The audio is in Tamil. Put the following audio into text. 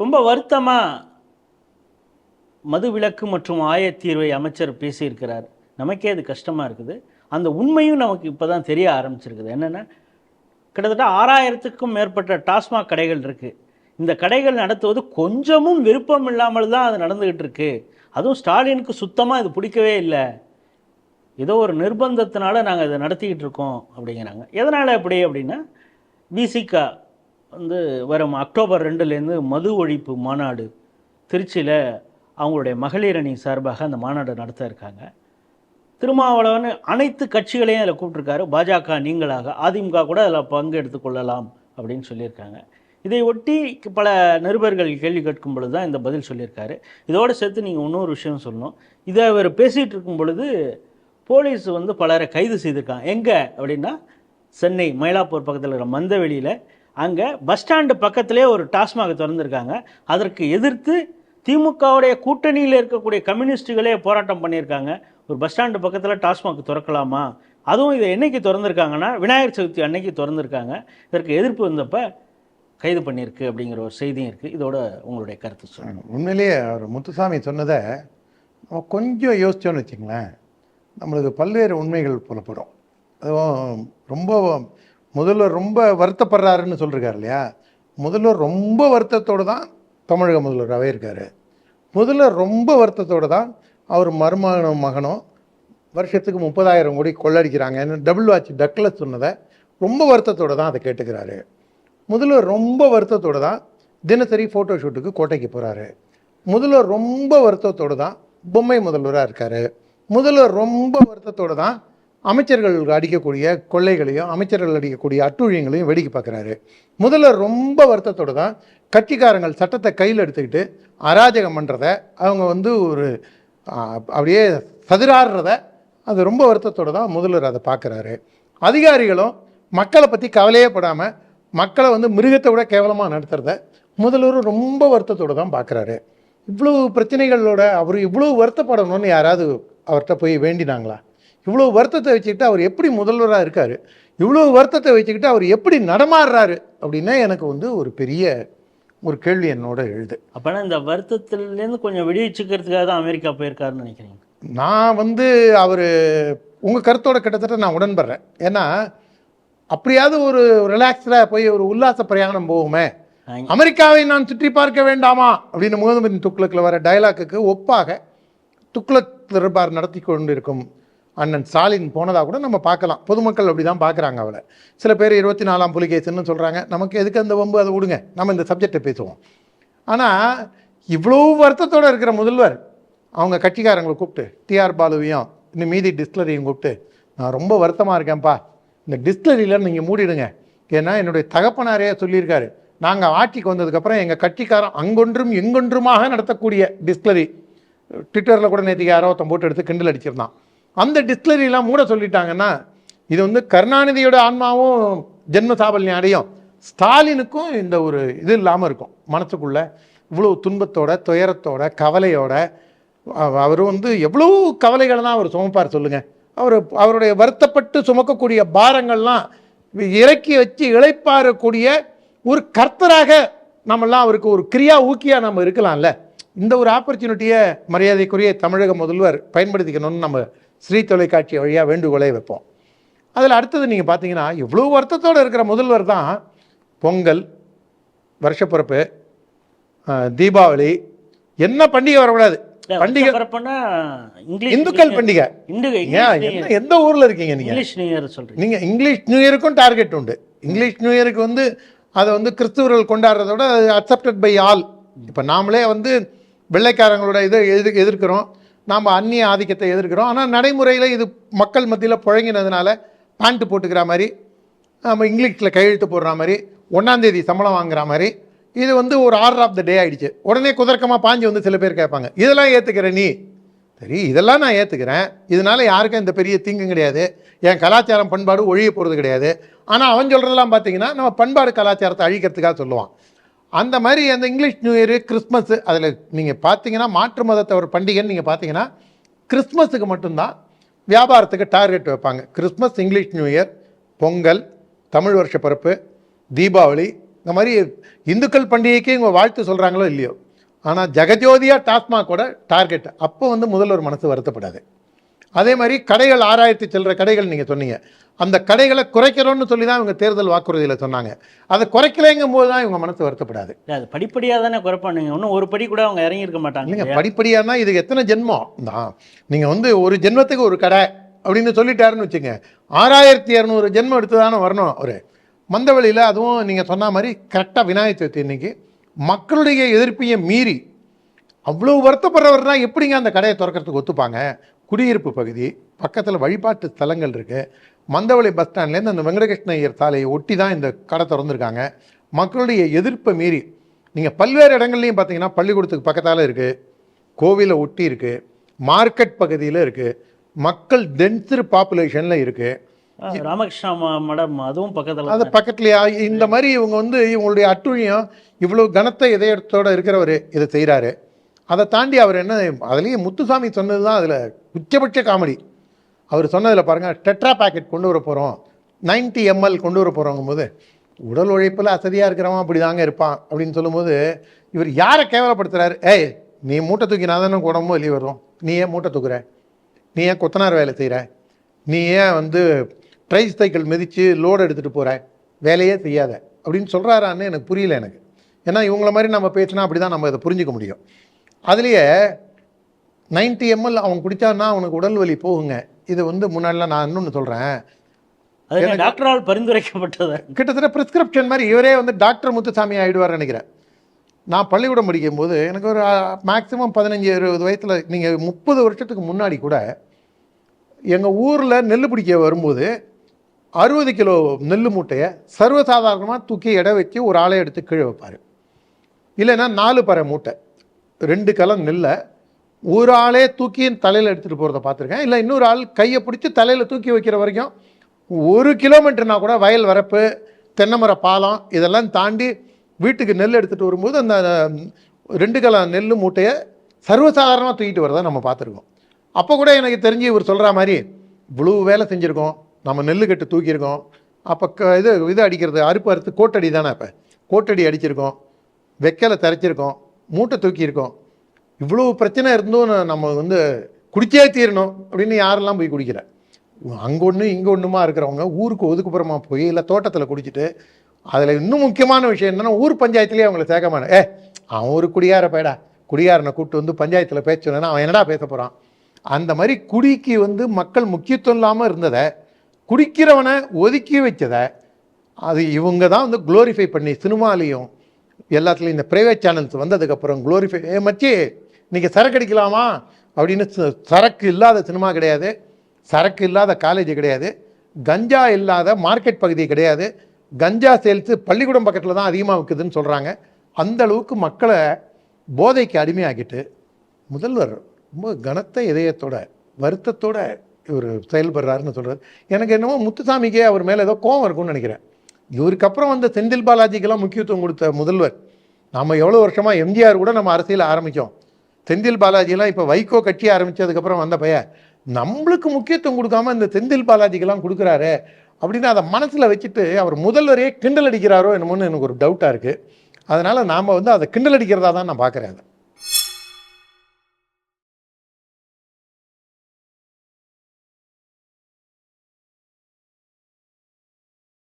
ரொம்ப வருத்தமாக மதுவிலக்கு மற்றும் ஆயத்தீர்வை அமைச்சர் பேசியிருக்கிறார். நமக்கே அது கஷ்டமாக இருக்குது. அந்த உண்மையும் நமக்கு இப்போ தான் தெரிய ஆரம்பிச்சிருக்குது. என்னென்னா கிட்டத்தட்ட ஆறாயிரத்துக்கும் மேற்பட்ட டாஸ்மாக் கடைகள் இருக்குது இந்த கடைகள் நடத்துவது கொஞ்சமும் விருப்பம் இல்லாமல் தான் அது நடந்துக்கிட்டு இருக்கு. அதுவும் ஸ்டாலினுக்கு சுத்தமாக இது பிடிக்கவே இல்லை. ஏதோ ஒரு நிர்பந்தத்தினால நாங்கள் இதை நடத்திக்கிட்டு இருக்கோம் அப்படிங்கிறாங்க. எதனால் அப்படி அப்படின்னா பிசிகா வந்து வரும் அக்டோபர் ரெண்டுலேருந்து மது ஒழிப்பு மாநாடு திருச்சியில் அவங்களுடைய மகளிர் அணி சார்பாக அந்த மாநாடு நடத்த இருக்காங்க திருமாவளவன் அனைத்து கட்சிகளையும் அதில் கூப்பிட்ருக்காரு பாஜக நீங்களாக அதிமுக கூட அதில் பங்கு கொள்ளலாம் அப்படின்னு சொல்லியிருக்காங்க. இதை ஒட்டி பல நிருபர்கள் கேள்வி கேட்கும் பொழுது தான் இந்த பதில் சொல்லியிருக்காரு. இதோடு சேர்த்து நீங்கள் இன்னொரு விஷயம் சொல்லணும். இதை அவர் பேசிகிட்டு இருக்கும் பொழுது போலீஸ் வந்து பலரை கைது செய்திருக்காங்க. எங்கே அப்படின்னா சென்னை மயிலாப்பூர் பக்கத்தில் இருக்கிற மந்தவெளியில் அங்கே பஸ் ஸ்டாண்டு பக்கத்திலே ஒரு டாஸ்மாக் திறந்துருக்காங்க. அதற்கு எதிர்த்து திமுகவுடைய கூட்டணியில் இருக்கக்கூடிய கம்யூனிஸ்டுகளே போராட்டம் பண்ணியிருக்காங்க. ஒரு பஸ் ஸ்டாண்டு பக்கத்தில் டாஸ்மாக் திறக்கலாமா? அதுவும் இதை என்னைக்கு திறந்துருக்காங்கன்னா விநாயகர் சதுர்த்தி அன்னைக்கு திறந்துருக்காங்க. இதற்கு எதிர்ப்பு வந்தப்போ கைது பண்ணியிருக்கு அப்படிங்கிற ஒரு செய்தியும் இருக்குது இதோட உங்களுடைய கருத்து சொல்லணும் உண்மையிலேயே அவர் முத்துசாமி சொன்னதை நம்ம கொஞ்சம் யோசித்தோன்னு வச்சுங்களேன் நம்மளுக்கு பல்வேறு உண்மைகள் புலப்படும். அதுவும் ரொம்ப முதல்வர் ரொம்ப வருத்தப்படுறாருன்னு சொல்லியிருக்காரு இல்லையா? முதல்வர் ரொம்ப வருத்தத்தோடு தான் தமிழக முதல்வராகவே இருக்கார். முதல்வர் ரொம்ப வருத்தத்தோடு தான் அவர் மருமகனும் மகனும் வருஷத்துக்கு முப்பதாயிரம் கோடி கொள்ளடிக்கிறாங்கன்னு டபுள் வாட்ச் டக்கில் சொன்னதை ரொம்ப வருத்தத்தோடு தான் அதை கேட்டுக்கிறாரு. முதல்வர் ரொம்ப வருத்தத்தோடு தான் தினசரி ஃபோட்டோ ஷூட்டுக்கு கோட்டைக்கு போகிறாரு முதல்வர் ரொம்ப வருத்தத்தோடு தான் பொம்மை முதல்வராக இருக்கார். முதல்வர் ரொம்ப வருத்தத்தோடு தான் அமைச்சர்கள் அடிக்கக்கூடிய கொள்ளைகளையும் அமைச்சர்கள் அடிக்கக்கூடிய அட்டுழியங்களையும் வேடிக்கை பார்க்குறாரு. முதல்வர் ரொம்ப வருத்தத்தோடு தான் கட்சிக்காரங்கள் சட்டத்தை கையில் எடுத்துக்கிட்டு அராஜகம் பண்ணுறத அவங்க வந்து ஒரு அப்படியே சதிராடுறத அது ரொம்ப வருத்தத்தோடு தான் முதல்வர் அதை பார்க்குறாரு. அதிகாரிகளும் மக்களை பற்றி கவலையே படாமல் மக்களை வந்து மிருகத்தை விட கேவலமாக நடத்துகிறத முதல்வர் ரொம்ப வருத்தத்தோடு தான் பார்க்குறாரு. இவ்வளவு பிரச்சனைகளோட அவர் இவ்வளவு வருத்தப்படணும்னு யாராவது அவர்கிட்ட போய் வேண்டினாங்களா? இவ்வளோ வருத்தத்தை வச்சுக்கிட்டு அவர் எப்படி முதல்வராக இருக்கார்? இவ்வளோ வருத்தத்தை வச்சுக்கிட்டு அவர் எப்படி நடமாடுறாரு? அப்படின்னா எனக்கு வந்து ஒரு பெரிய ஒரு கேள்வி என்னோட எழுது. அப்போனா இந்த வருத்தத்திலேருந்து கொஞ்சம் விடுவிச்சுக்கிறதுக்காக தான் அமெரிக்கா போயிருக்காருன்னு நினைக்கிறீங்க? நான் வந்து அவர் உங்கள் கருத்தோட கிட்டத்தட்ட நான் உடன்படுறேன். ஏன்னா அப்படியாவது ஒரு ரிலாக்ஸ்டாக போய் ஒரு உல்லாச பிரயாணம் போகுமே. அமெரிக்காவை நான் சுற்றி பார்க்க வேண்டாமா? அப்படின்னு முகமது துக்ளக்கில் வர டயலாக்குக்கு ஒப்பாக துக்ளக் தர்பார் நடத்தி கொண்டிருக்கும் அண்ணன் ஸ்டாலின் போனதாக கூட நம்ம பார்க்கலாம். பொதுமக்கள் அப்படி தான் பார்க்குறாங்க அவளை. சில பேர் இருபத்தி நாலாம் புலிகேசன்னு சொல்கிறாங்க நமக்கு எதுக்கு அந்த வம்பு? அதை விடுங்க. நம்ம இந்த சப்ஜெக்டை பேசுவோம். ஆனால் இவ்வளோ வருத்தத்தோடு இருக்கிற முதல்வர் அவங்க கட்சிக்காரங்களை கூப்பிட்டு டிஆர் பாலுவையும் இன்னும் மீதி டிஸ்டிலரியும் கூப்பிட்டு நான் ரொம்ப வருத்தமாக இருக்கேன்ப்பா. இந்த டிஸ்டிலரியில் நீங்கள் மூடிடுங்க. ஏன்னா என்னுடைய தகப்பனாரே சொல்லியிருக்காரு. நாங்கள் ஆட்சிக்கு வந்ததுக்கப்புறம் எங்கள் கட்சிக்காரன் அங்கொன்றும் எங்கொன்றுமாக நடத்தக்கூடிய டிஸ்டிலரி. ட்விட்டரில் கூட நேற்று யாரோ ஒருத்தன் போட்டு எடுத்து கிண்டல் அடிச்சிருந்தான். அந்த டிஸ்டிலரிலாம் மூட சொல்லிட்டாங்கன்னா இது வந்து கருணாநிதியோட ஆன்மாவும் ஜென்ம சாபல்யம் அடையும். ஸ்டாலினுக்கும் இந்த ஒரு இது இல்லாமல் இருக்கும். மனசுக்குள்ள இவ்வளோ துன்பத்தோட துயரத்தோட கவலையோட அவர் வந்து எவ்வளோ கவலைகளை தான் அவர் சுமப்பார் சொல்லுங்கள் அவர் அவருடைய வருத்தப்பட்டு சுமக்கக்கூடிய பாரங்கள்லாம் இறக்கி வச்சு இழைப்பாறக்கூடிய ஒரு கர்த்தராக நம்மெல்லாம் அவருக்கு ஒரு கிரியா ஊக்கியாக நம்ம இருக்கலாம்ல. இந்த ஒரு ஆப்பர்ச்சுனிட்டியை மரியாதைக்குரிய தமிழக முதல்வர் பயன்படுத்திக்கணும்னு நம்ம ஸ்ரீ தொலைக்காட்சி வழியாக வேண்டுகோளை வைப்போம். அதில் அடுத்தது நீங்கள் பார்த்தீங்கன்னா இவ்வளோ வருத்தத்தோடு இருக்கிற முதல்வர் தான் பொங்கல் வருஷப்பிறப்பு தீபாவளி என்ன பண்டிகை வரக்கூடாது? பண்டிகை இந்துக்கள் பண்டிகை. எந்த ஊரில் இருக்கீங்க நீங்கள் இங்கிலீஷ் நியூ இயர் சொல்றீங்க. நீங்கள் இங்கிலீஷ் நியூ இயருக்கும் டார்கெட் உண்டு. இங்கிலீஷ் நியூ இயருக்கு வந்து அதை வந்து கிறிஸ்துவர்கள் கொண்டாடுறதோட அக்செப்டட் பை ஆல் இப்போ நாமளே வந்து வெள்ளைக்காரங்களோட இதை எதிர் எதிர்க்கிறோம். நாம் அந்நிய ஆதிக்கத்தை எதிர்க்கிறோம். ஆனால் நடைமுறையில் இது மக்கள் மத்தியில் புழங்கினதுனால பேண்ட்டு போட்டுக்கிற மாதிரி நம்ம இங்கிலீஷில் கையெழுத்து போடுற மாதிரி ஒன்றாந்தேதி சம்பளம் வாங்குற மாதிரி இது வந்து ஒரு ஆர்டர் ஆஃப் த டே ஆகிடுச்சு உடனே குதர்க்கமாக பாஞ்சு வந்து சில பேர் கேட்பாங்க இதெல்லாம் ஏற்றுக்கிற நீ? சரி இதெல்லாம் நான் ஏற்றுக்கிறேன் இதனால யாருக்கும் இந்த பெரிய தீங்கும் கிடையாது. என் கலாச்சாரம் பண்பாடு ஒழிய போகிறது கிடையாது. ஆனால் அவன் சொல்கிறதெல்லாம் பார்த்தீங்கன்னா நம்ம பண்பாடு கலாச்சாரத்தை அழிக்கிறதுக்காக சொல்லுவான். அந்த மாதிரி அந்த இங்கிலீஷ் நியூ இயரு கிறிஸ்மஸ் அதில் நீங்கள் பார்த்தீங்கன்னா மாற்று மதத்தை ஒரு பண்டிகைன்னு நீங்கள் பார்த்தீங்கன்னா கிறிஸ்மஸுக்கு மட்டும்தான் வியாபாரத்துக்கு டார்கெட் வைப்பாங்க. Christmas English new year Pongal Tamil வருஷ பிறப்பு தீபாவளி இந்த மாதிரி இந்துக்கள் பண்டிகைக்கு இவங்க வாழ்த்து சொல்கிறாங்களோ இல்லையோ. ஆனால் ஜெகஜோதியா டாஸ்மாகோட டார்கெட் அப்போ வந்து முதல்வர் மனசு வருத்தப்படாது. அதே மாதிரி கடைகள் ஆறாயிரத்தி சில்லற கடைகள் நீங்கள் சொன்னீங்க. அந்த கடைகளை குறைக்கிறோம்னு சொல்லி தான் இவங்க தேர்தல் வாக்குறுதியில் சொன்னாங்க. அதை குறைக்கலைங்கும் போது தான் இவங்க மனசு வருத்தப்படாது. அது படிப்படியாக தானே குறைப்பானுங்க. இன்னும் ஒரு படி கூட அவங்க இறங்கியிருக்க மாட்டாங்க இல்லைங்க? படிப்படியானா இது எத்தனை ஜென்மம்? தான் நீங்கள் வந்து ஒரு ஜென்மத்துக்கு ஒரு கடை அப்படின்னு சொல்லிட்டாருன்னு வச்சுங்க. ஆறாயிரத்தி இரநூறு ஜென்மம் எடுத்து தானே வரணும் அவர். மந்தவெளியில் அதுவும் நீங்கள் சொன்ன மாதிரி கரெக்டாக விநாயகர் சதுர்த்தி இன்னைக்கு மக்களுடைய எதிர்ப்பையும் மீறி அவ்வளோ வருத்தப்படுறவர்னா எப்படிங்க அந்த கடையை திறக்கிறதுக்கு ஒத்துப்பாங்க? குடியிருப்பு பகுதி பக்கத்தில் வழிபாட்டு ஸ்தலங்கள் இருக்குது மந்தவெளி பஸ் ஸ்டாண்ட்லேருந்து அந்த வெங்கடகிருஷ்ண ஐயர் சாலையை ஒட்டி தான் இந்த கடை திறந்துருக்காங்க. மக்களுடைய எதிர்ப்பை மீறி நீங்கள் பல்வேறு இடங்கள்லையும் பார்த்தீங்கன்னா பள்ளிக்கூடத்துக்கு பக்கத்தால் இருக்குது கோவிலை ஒட்டி இருக்குது மார்க்கெட் பகுதியில் இருக்குது மக்கள் டென்சர் பாப்புலேஷனில் இருக்குது ராமகிருஷ்ணா மடம் அதுவும் பக்கத்துல அது பக்கத்துலயா? இந்த மாதிரி இவங்க வந்து இவங்களுடைய அட்டுழியம் இவ்வளோ கனத்த இதயத்தோட இருக்கிறவர் இதை செய்கிறாரு அதை தாண்டி அவர் என்ன அதுலேயும் முத்துசாமி சொன்னது தான் அதில் உச்சபட்ச காமெடி. அவர் சொன்னதில் பாருங்கள் டெட்ரா பாக்கெட் கொண்டு வர போகிறோம் 90 எம்எல் கொண்டு வர போகிறோங்கும் போது உடல் உழைப்பில் அசதியாக இருக்கிறவன் அப்படி தாங்க இருப்பான் அப்படின்னு சொல்லும்போது இவர் யாரை கேவலப்படுத்துகிறாரு ஏய் நீ மூட்டை தூக்கினா தானே உடம்பு வெளியே வரும் நீ ஏன் மூட்டை தூக்குற? நீ ஏன் கொத்தனார் வேலை செய்கிற நீ ஏன் வந்து ட்ரைஸ் சைக்கிள் மிதித்து லோடு எடுத்துகிட்டு போகிற வேலையே செய்யாத. அப்படின்னு சொல்கிறாரான்னு எனக்கு புரியல எனக்கு. ஏன்னா இவங்கள மாதிரி நம்ம பேசினா அப்படி தான் நம்ம இதை புரிஞ்சுக்க முடியும். அதுலேயே 90 எம்எல் அவன் குடித்தான்னா அவனுக்கு உடல் வலி போகுங்க. இது வந்து முன்னாடிலாம் நான் இன்னொன்று சொல்கிறேன் டாக்டரால் பரிந்துரைக்கப்பட்டது? கிட்டத்தட்ட ப்ரிஸ்கிரிப்ஷன் மாதிரி இவரே வந்து டாக்டர் முத்துசாமி ஆகிடுவார் நினைக்கிறேன். நான் பள்ளிக்கூடம் படிக்கும்போது எனக்கு ஒரு மேக்ஸிமம் பதினஞ்சு இருபது வயசில் நீங்கள் முப்பது வருஷத்துக்கு முன்னாடி கூட எங்கள் ஊரில் நெல் பிடிக்க வரும்போது அறுபது கிலோ நெல் மூட்டையை சர்வசாதாரணமாக தூக்கி எடை வச்சு ஒரு ஆளை எடுத்து கீழே வைப்பார். இல்லைன்னா நாலு பறை மூட்டை. ரெண்டு கலம் நெல்லை. ஒரு ஆளே தூக்கி தலையில் எடுத்துகிட்டு போகிறத பார்த்துருக்கேன். இல்லை இன்னொரு ஆள் கையை பிடிச்சி தலையில் தூக்கி வைக்கிற வரைக்கும் ஒரு கிலோமீட்டர்னா கூட வயல் வரப்பு தென்னைமர பாலம் இதெல்லாம் தாண்டி வீட்டுக்கு நெல் எடுத்துகிட்டு வரும்போது அந்த ரெண்டு கலம் நெல் மூட்டையை சர்வசாதாரணமாக தூக்கிட்டு வரதை நம்ம பார்த்துருக்கோம். அப்போ கூட எனக்கு தெரிஞ்சு இவர் சொல்கிற மாதிரி இவ்வளோ வேலை செஞ்சுருக்கோம். நம்ம நெல் கட்டு தூக்கியிருக்கோம். அப்போ க இது இது அடிக்கிறது அறுப்பு அறுத்து கோட்டடி தானே இப்போ கோட்டடி அடிச்சிருக்கோம். வெக்கலை தரைச்சிருக்கோம். மூட்டை தூக்கியிருக்கோம். இவ்வளோ பிரச்சனை இருந்தும் நம்ம வந்து குடிச்சே தீரணும் அப்படின்னு யாரெல்லாம் போய் குடிக்கிற அங்கே ஒன்று இங்கே ஒன்றுமா இருக்கிறவங்க ஊருக்கு ஒதுக்குப்புறமா போய் இல்லை தோட்டத்தில் குடிச்சிட்டு அதில் இன்னும் முக்கியமான விஷயம் என்னென்னா ஊர் பஞ்சாயத்துலேயே அவங்கள சேர்க்க மாட்டேன். ஏ அவன் ஒரு குடியார பேடா குடியாரனை கூப்பிட்டு வந்து பஞ்சாயத்தில் பேச அவன் என்னடா பேச போகிறான் அந்த மாதிரி குடிக்கு வந்து மக்கள் முக்கியத்துவம் இல்லாமல் இருந்ததை குடிக்கிறவனை ஒதுக்கி வச்சதை அது இவங்க தான் வந்து குளோரிஃபை பண்ணி சினிமாலேயும் எல்லாத்துலேயும் இந்த ப்ரைவேட் சேனல்ஸ் வந்ததுக்கப்புறம் குளோரிஃபை ஏ மச்சி நீங்கள் சரக்கு அடிக்கலாமா? அப்படின்னு சரக்கு இல்லாத சினிமா கிடையாது. சரக்கு இல்லாத காலேஜ் கிடையாது. கஞ்சா இல்லாத மார்க்கெட் பகுதி கிடையாது. கஞ்சா சேல்ஸு பள்ளிக்கூடம் பக்கத்தில் தான் அதிகமாக விற்குதுன்னு சொல்கிறாங்க அந்த அளவுக்கு மக்களை போதைக்கு அடிமையாக்கிட்டு முதல்வர் ரொம்ப கனத்த இதயத்தோட வருத்தத்தோட இவர் செயல்படுறாருன்னு சொல்கிறார் எனக்கு என்னமோ முத்துசாமிக்கே அவர் மேலே ஏதோ கோவம் இருக்கும்னு நினைக்கிறேன். இவருக்கு அப்புறம் வந்த செந்தில் பாலாஜிக்கெல்லாம் முக்கியத்துவம் கொடுத்த முதல்வர். நம்ம எவ்வளோ வருஷமாக எம்ஜிஆர் கூட நம்ம அரசியல் ஆரம்பித்தோம் செந்தில் பாலாஜிலாம் இப்போ வைகோ கட்சி ஆரம்பித்ததுக்கப்புறம் வந்த பையன். நம்மளுக்கு முக்கியத்துவம் கொடுக்காம இந்த செந்தில் பாலாஜிக்கெல்லாம் கொடுக்குறாரு அப்படின்னு அதை மனசில் வச்சுட்டு அவர் முதல்வரையே கிண்டல் அடிக்கிறாரோ என்னமோன்னு எனக்கு ஒரு டவுட்டாக இருக்குது அதனால் நாம் வந்து அதை கிண்டல் அடிக்கிறதா தான் நான் பார்க்குறேன் அதை.